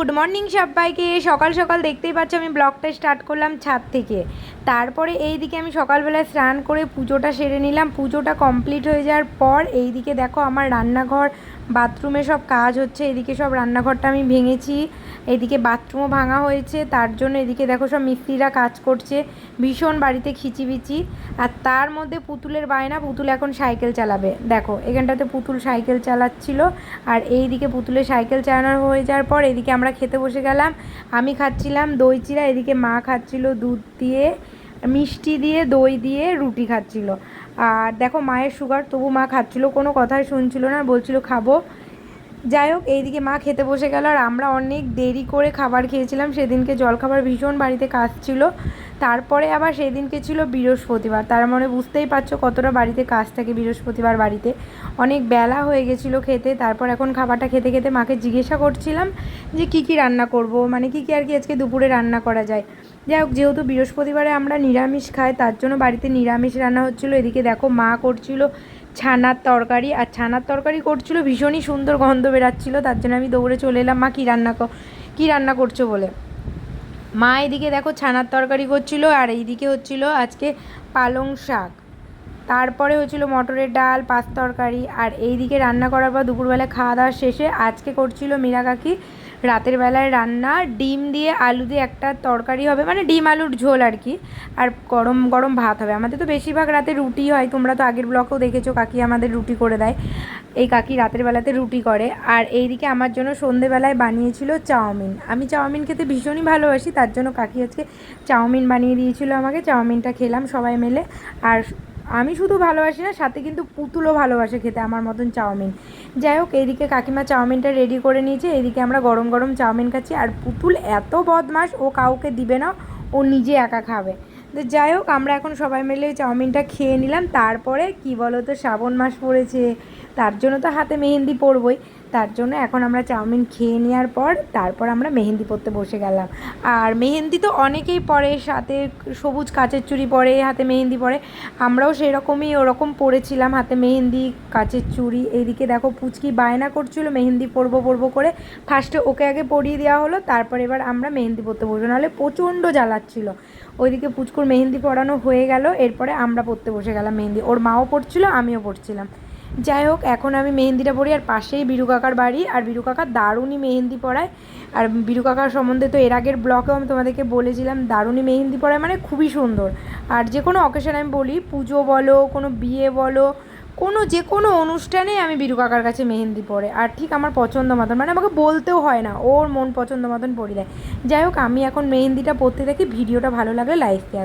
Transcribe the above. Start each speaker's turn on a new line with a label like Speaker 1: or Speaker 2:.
Speaker 1: Good morning সবাইকে। সকাল সকাল দেখতেই পাচ্ছ আমি ব্লগটা স্টার্ট করলাম ছাদ থেকে। তারপরে এই দিকে আমি সকালবেলায় স্নান করে পুজোটা সেরে নিলাম। পুজোটা কমপ্লিট হয়ে যাওয়ার পর এই দিকে দেখো আমার রান্নাঘর, বাথরুমে সব কাজ হচ্ছে। এদিকে সব রান্নাঘরটা আমি ভেঙেছি। এদিকে বাথরুমও ভাঙা হয়েছে। তার জন্য এদিকে দেখো সব মিস্ত্রিরা কাজ করছে। ভীষণ বাড়িতে খিচিবিচি। আর তার মধ্যে পুতুলের বায়না, পুতুল এখন সাইকেল চালাবে। দেখো, এখানটাতে পুতুল সাইকেল চালাচ্ছিল। আর এই দিকে পুতুলের সাইকেল চালানো হয়ে যাওয়ার পর এদিকে আমরা খেতে বসে গেলাম। আমি খাচ্ছিলাম দই চিরা, এদিকে মা খাচ্ছিল দুধ দিয়ে, মিষ্টি দিয়ে, দই দিয়ে রুটি খাচ্ছিল। আর দেখো, মায়ের সুগার তবু মা খাচ্ছিল, কোনো কথাই শুনছিল না, বলছিল খাব। যাই হোক, এইদিকে মা খেতে বসে গেল আর আমরা অনেক দেরি করে খাবার খেয়েছিলাম। সেদিনকে জলখাবার ভীষণ বাড়িতে কাজ ছিল। তারপরে আবার সেদিনকে ছিল বৃহস্পতিবার। তার মানে বুঝতেই পারছ কতটা বাড়িতে কাজ থাকে বৃহস্পতিবার বাড়িতে। অনেক বেলা হয়ে গেছিল খেতে, তারপর এখন খাবারটা খেতে খেতে মাকে জিজ্ঞাসা করছিলাম যে কি কি রান্না করব মানে কি কি আর কি আজকে দুপুরে রান্না করা যায়। যাই হোক, যেহেতু বৃহস্পতিবারে আমরা নিরামিষ খাই, তার জন্য বাড়িতে নিরামিষ রান্না হচ্ছিল। এদিকে দেখো মা করছিল ছানার তরকারি, আর ছানার তরকারি করছিল, ভীষণই সুন্দর গন্ধ বেরাচ্ছিল, তার জন্য আমি দৌড়ে চলে এলাম, মা, কী রান্না কী রান্না করছ? বলে। মা, এদিকে দেখো ছানার তরকারি করছিল, আর এইদিকে হচ্ছিল আজকে পালং শাক। তারপরে হচ্ছিল মটরের ডাল, পাঁচ তরকারি, আর এইদিকে রান্না করার পর দুপুরবেলা খাওয়া দাওয়া শেষে আজকে করছিল মীরা কাকি রাতের বেলায় রান্না, ডিম দিয়ে আলু দিয়ে একটা তরকারি হবে মানে ডিম আলুর ঝোল আর কি, আর গরম গরম ভাত হবে। আমাদের তো বেশিরভাগ রাতে রুটি হয়, তোমরা তো আগের ব্লকেও দেখেছ, কাকি আমাদের রুটি করে দেয়। এই কাকি রাতের বেলাতে রুটি করে। আর এইদিকে আমার জন্য সন্ধেবেলায় বানিয়েছিল চাউমিন। আমি চাউমিন খেতে ভীষণই ভালোবাসি, তার জন্য কাকি আজকে চাউমিন বানিয়ে দিয়েছিল আমাকে। চাউমিনটা খেলাম সবাই মিলে। আর আমি শুধু ভালোবাসি না, সাথে কিন্তু পুতুলও ভালোবাসে খেতে, আমার মতন চাউমিন। যাই হোক এইদিকে কাকিমা চাউমিনটা রেডি করে নিয়েছে। এইদিকে আমরা গরম গরম চাউমিন খাচ্ছি। আর পুতুল এত বদমাস ও কাউকে দিবে না, ও নিজে একা খাবে। তো যাই হোক, আমরা এখন সবাই মিলে চাউমিনটা খেয়ে নিলাম। তারপরে কি বলো তো শ্রাবণ মাস পড়েছে। তার জন্য তো হাতে মেহেন্দি পরবই। তার জন্য এখন আমরা চাউমিন খেয়ে নেওয়ার পর তারপর আমরা মেহেন্দি পরতে বসে গেলাম। আর মেহেন্দি তো অনেকেই পরে, সাথে সবুজ কাচের চুড়ি পরে, হাতে মেহেন্দি পরে। আমরাও সেরকমই ওরকম পরেছিলাম, হাতে মেহেন্দি, কাচের চুড়ি। এইদিকে দেখো পুচকি বায়না করছিল, মেহেন্দি পরবো পরবো করে। ফার্স্টে ওকে আগে পরিয়ে দেওয়া হলো, তারপর এবার আমরা মেহেন্দি পরতে বসবো। নাহলে প্রচণ্ড জ্বালাচ্ছিল। ওইদিকে পুচকুর মেহেন্দি পরানো হয়ে গেল, এরপরে আমরা পরতে বসে গেলাম মেহেন্দি। ওর মাও পড়ছিল আমিও পড়ছিলাম যাই হোক, এখন আমি মেহেন্দিটা পড়ি আর পাশেই বিরু কাকার বাড়ি। আর বিরু কাকা দারুণই মেহেন্দি পড়ায় আর বিরু কাকার সম্বন্ধে তো এর আগের ব্লকেও আমি তোমাদেরকে বলেছিলাম, দারুণই মেহেন্দি পড়ায় মানে খুবই সুন্দর। আর যে কোনো অকেশন আমি বলি, পুজো বলো, কোনো বিয়ে বলো, কোনো যে কোনো অনুষ্ঠানে আমি বিরু কাকার কাছে মেহেন্দি পরে। আর ঠিক আমার পছন্দ মতন মানে আমাকে বলতেও হয় না, ওর মন পছন্দ মতন পরি দেয়। যাই হোক, আমি এখন মেহেন্দিটা পরতে থাকি, ভিডিওটা ভালো লাগলে লাইক শেয়ার